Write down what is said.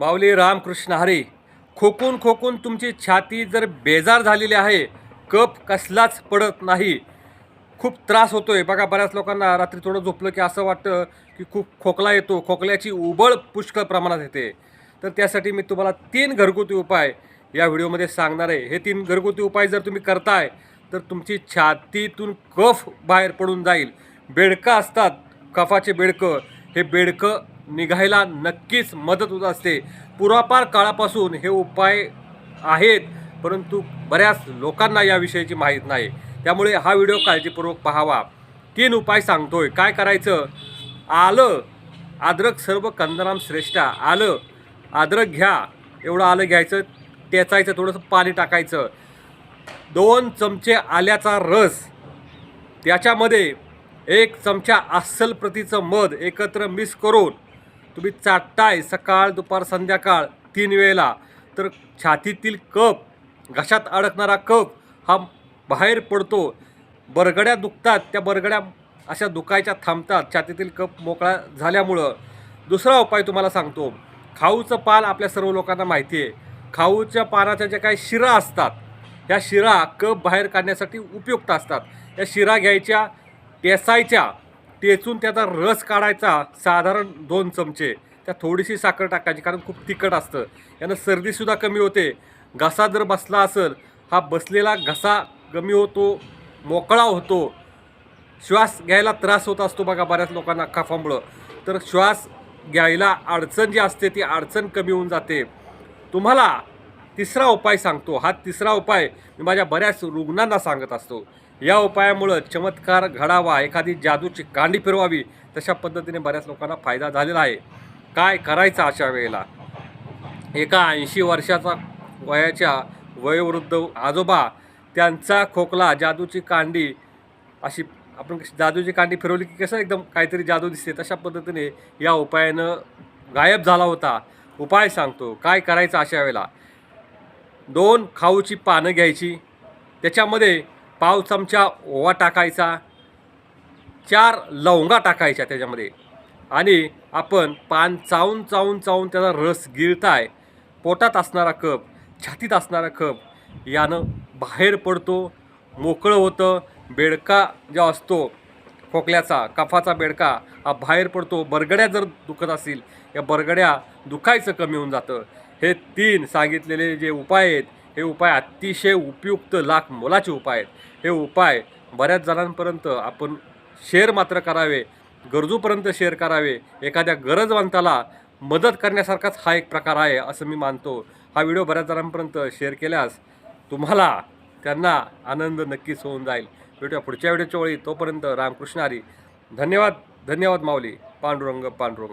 माऊली रामकृष्ण हरी खोकून खोकून तुमची छाती जर बेजार झालेली आहे कप कसलाच पडत नाही. खूप त्रास होतो आहे बघा बऱ्याच लोकांना रात्री थोडं झोपलं की असं वाटतं की खूप खोकला येतो. खोकल्याची उबळ पुष्कळ प्रमाणात येते. तर त्यासाठी मी तुम्हाला तीन घरगुती उपाय या व्हिडिओमध्ये सांगणार आहे. हे तीन घरगुती उपाय जर तुम्ही करताय तर तुमची छातीतून कफ बाहेर पडून जाईल. बेडकं असतात कफाचे बेडकं. हे बेडकं निघायला नक्कीच मदत होत असते. पुरापार काळापासून हे उपाय आहेत परंतु बऱ्याच लोकांना याविषयीची माहीत नाही. त्यामुळे हा व्हिडिओ काळजीपूर्वक पाहावा. तीन उपाय सांगतोय. काय करायचं? आलं अद्रक सर्व कंदनाम श्रेष्ठ. आलं अद्रक घ्या. एवढं आलं घ्यायचं टेचायचं थोडंसं पाणी टाकायचं. दोन चमचे आल्याचा रस. त्याच्यामध्ये एक चमचा अस्सल प्रतीचं मध एकत्र मिक्स करून तुम्ही चाटताय सकाळ दुपार संध्याकाळ तीन वेळेला. तर छातीतील कप घशात अडकणारा कप हा बाहेर पडतो. बरगड्या दुखतात. त्या बरगड्या अशा दुखायच्या थांबतात. छातीतील कप मोकळा झाल्यामुळं. दुसरा उपाय तुम्हाला सांगतो. खाऊचं पान आपल्या सर्व लोकांना माहिती आहे. खाऊच्या पानाच्या ज्या काही शिरा असतात ह्या शिरा कप बाहेर काढण्यासाठी उपयुक्त असतात. या शिरा घ्यायच्या टेसायच्या टेचून त्याचा रस काढायचा साधारण दोन चमचे. त्या थोडीशी साखर टाकायची कारण खूप तिखट असतं. यानं सर्दीसुद्धा कमी होते. घसा जर बसला असेल हा बसलेला घसा कमी होतो मोकळा होतो. श्वास घ्यायला त्रास होत असतो बघा बऱ्याच लोकांना कफामुळं. तर श्वास घ्यायला अडचण जी असते ती अडचण कमी होऊन जाते. तुम्हाला तिसरा उपाय सांगतो. हा तिसरा उपाय मी माझ्या बऱ्याच रुग्णांना सांगत असतो. या उपायामुळं चमत्कार घडावा एखादी जादूची कांडी फिरवावी तशा पद्धतीने बऱ्याच लोकांना फायदा झालेला आहे. काय करायचं अशा वेळेला? एका ऐंशी वर्षाचा वयाच्या वयोवृद्ध आजोबा त्यांचा खोकला जादूची कांडी अशी आपण जादूची कांडी फिरवली की कसं एकदम काहीतरी जादू दिसते तशा पद्धतीने या उपायानं गायब झाला होता. उपाय सांगतो. काय करायचं अशा वेळेला? दोन खाऊची पानं घ्यायची. त्याच्यामध्ये पाव चमचा ओवा टाकायचा. चार लवंगा टाकायच्या त्याच्यामध्ये. आणि आपण पान चावून चावून चावून त्याचा रस गिळताय पोटात असणारा कप छातीत असणारा कप यानं बाहेर पडतो मोकळं होतं बेडका जो असतो खोकल्याचा कफाचा बेडका हा बाहेर पडतो. बरगड्या जर दुखत असतील या बरगड्या दुखायचं कमी होऊन जातं. हे तीन सांगितलेले जे उपाय आहेत हे उपाय अतिशय उपयुक्त लाख मोलाचे उपाय आहेत. हे उपाय बऱ्याच जणांपर्यंत आपण शेअर मात्र करावे गरजूपर्यंत शेअर करावे एखाद्या गरजवंताला मदत करण्यासारखाच हा एक प्रकार आहे असं मी मानतो. हा व्हिडिओ बऱ्याच जणांपर्यंत शेअर केल्यास तुम्हाला त्यांना आनंद नक्कीच होऊन जाईल. भेटूया पुढच्या व्हिडिओच्या वेळी तोपर्यंत रामकृष्ण हरी. धन्यवाद धन्यवाद माऊली. पांडुरंग पांडुरंग.